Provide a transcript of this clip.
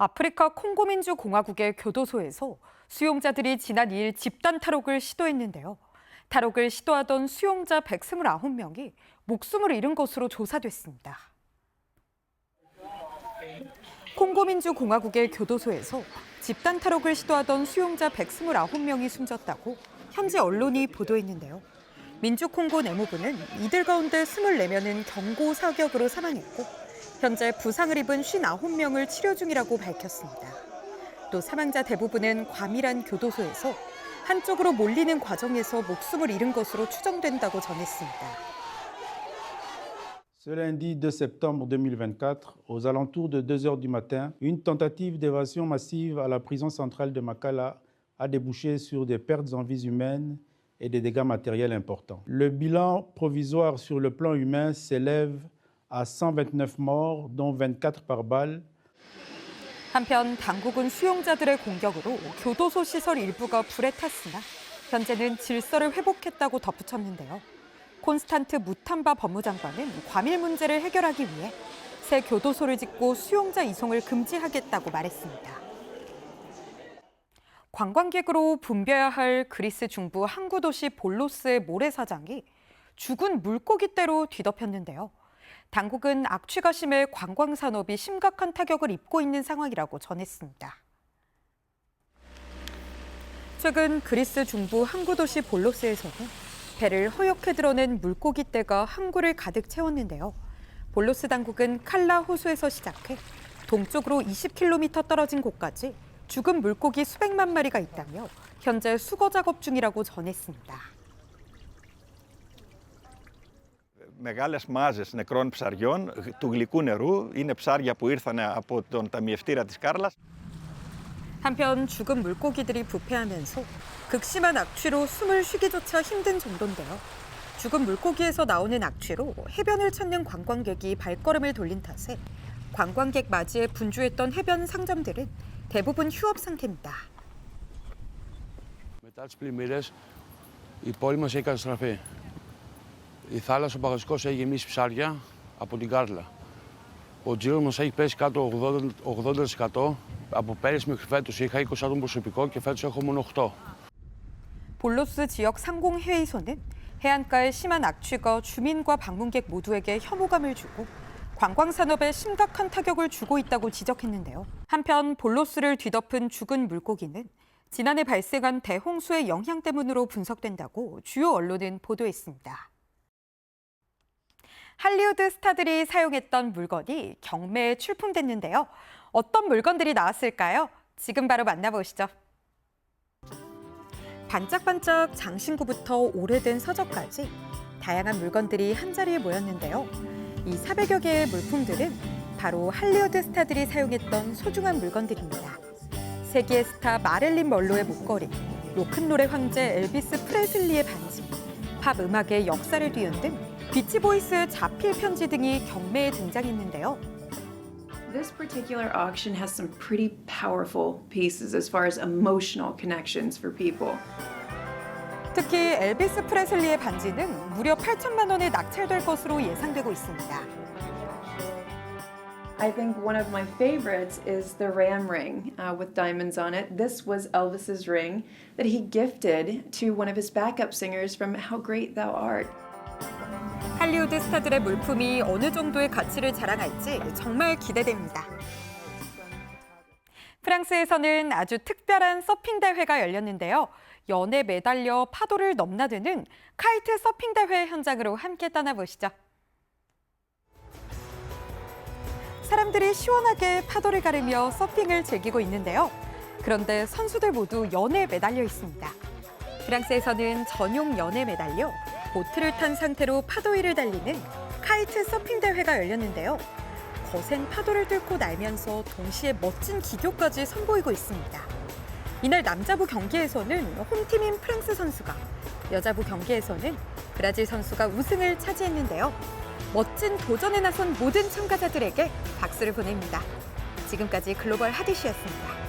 아프리카 콩고민주 공화국의 교도소에서 수용자들이 지난 2일 집단 탈옥을 시도했는데요. 탈옥을 시도하던 수용자 129명이 목숨을 잃은 것으로 조사됐습니다. 콩고민주 공화국의 교도소에서 집단 탈옥을 시도하던 수용자 129명이 숨졌다고 현지 언론이 보도했는데요. 민주콩고 내무부는 이들 가운데 24명은 경고 사격으로 사망했고 현재 부상을 입은 59명을 치료 중이라고 밝혔습니다. 또 사망자 대부분은 과밀한 교도소에서 한쪽으로 몰리는 과정에서 목숨을 잃은 것으로 추정된다고 전했습니다. Ce lundi 2 septembre 2024, aux alentours de 2 heures du matin, une tentative d'évasion massive à la prison centrale de Makala a débouché sur des pertes en vies humaines et des dégâts matériels importants. Le bilan provisoire sur le plan humain s'élève à 129 morts, dont 24 par balle, 한편 당국은 수용자들의 공격으로 교도소 시설 일부가 불에 탔으나 현재는 질서를 회복했다고 덧붙였는데요. 콘스탄트 무탐바 법무장관은 과밀 문제를 해결하기 위해 새 교도소를 짓고 수용자 이송을 금지하겠다고 말했습니다. 관광객으로 붐벼야 할 그리스 중부 항구 도시 볼로스의 모래사장이 죽은 물고기떼로 뒤덮였는데요. 당국은 악취가 심해 관광 산업이 심각한 타격을 입고 있는 상황이라고 전했습니다. 최근 그리스 중부 항구 도시 볼로스에서는 배를 허옇게 드러낸 물고기 떼가 항구를 가득 채웠는데요. 볼로스 당국은 칼라 호수에서 시작해 동쪽으로 20km 떨어진 곳까지 죽은 물고기 수백만 마리가 있다며 현재 수거 작업 중이라고 전했습니다. μεγάλες μάζες νεκρών ψαριών του γλυκού νερού. Είναι ψάρια που ήρθαν από τον ταμιευτήρα της Κάρλας. 한편 죽은 물고기들이 부패하면서 극심한 악취로 숨을 쉬기조차 힘든 정도인데요. 죽은 물고기에서 나오는 악취로 해변을 찾는 관광객이 발걸음을 돌린 탓에 관광객 맞이에 분주했던 해변 상점들은 대부분 휴업 상태입니다. Μετά τις πλημμύρες η πόλη μας έχει καταστραφεί. Η θάλασσα ο Παγασικός έχει γεμίσει ψάρια από την Κάρλα. Ο τζίρος μας έχει πέσει κάτω 80%, 80%. Από πέρυσι μέχρι φέτος είχα 20 άτομο προσωπικό και φέτος έχω μόνο 8. 볼로스 지역 상공회의소는 해안가의 심한 악취가 주민과 방문객 모두에게 혐오감을 주고 관광 산업에 심각한 타격을 주고 있다고 지적했는데요. 한편 볼로스를 뒤덮은 죽은 물고기는 지난해 발생한 대홍수의 영향 때문으로 분석된다고 주요 언론은 보도했습니다. 할리우드 스타들이 사용했던 물건이 경매에 출품됐는데요. 어떤 물건들이 나왔을까요? 지금 바로 만나보시죠. 반짝반짝 장신구부터 오래된 서적까지 다양한 물건들이 한자리에 모였는데요. 이 400여 개의 물품들은 바로 할리우드 스타들이 사용했던 소중한 물건들입니다. 세계의 스타 마릴린 멀로의 목걸이, 로큰롤의 황제 엘비스 프레슬리의 반지, 팝 음악의 역사를 뒤흔든 비치보이스의 자필 편지 등이 경매에 등장했는데요. This particular auction has some pretty powerful pieces as far as emotional connections for people. 특히 엘비스 프레슬리의 반지는 무려 8천만 원에 낙찰될 것으로 예상되고 있습니다. I think one of my favorites is the ram ring uh, with diamonds on it. This was Elvis's ring that he gifted to one of his backup singers from How Great Thou Art. 할리우드 스타들의 물품이 어느 정도의 가치를 자랑할지 정말 기대됩니다. 프랑스에서는 아주 특별한 서핑 대회가 열렸는데요. 연에 매달려 파도를 넘나드는 카이트 서핑 대회 현장으로 함께 떠나보시죠. 사람들이 시원하게 파도를 가르며 서핑을 즐기고 있는데요. 그런데 선수들 모두 연에 매달려 있습니다. 프랑스에서는 전용 연에 매달려 보트를 탄 상태로 파도 위를 달리는 카이트 서핑 대회가 열렸는데요. 거센 파도를 뚫고 날면서 동시에 멋진 기교까지 선보이고 있습니다. 이날 남자부 경기에서는 홈팀인 프랑스 선수가, 여자부 경기에서는 브라질 선수가 우승을 차지했는데요. 멋진 도전에 나선 모든 참가자들에게 박수를 보냅니다. 지금까지 글로벌 하디슈였습니다.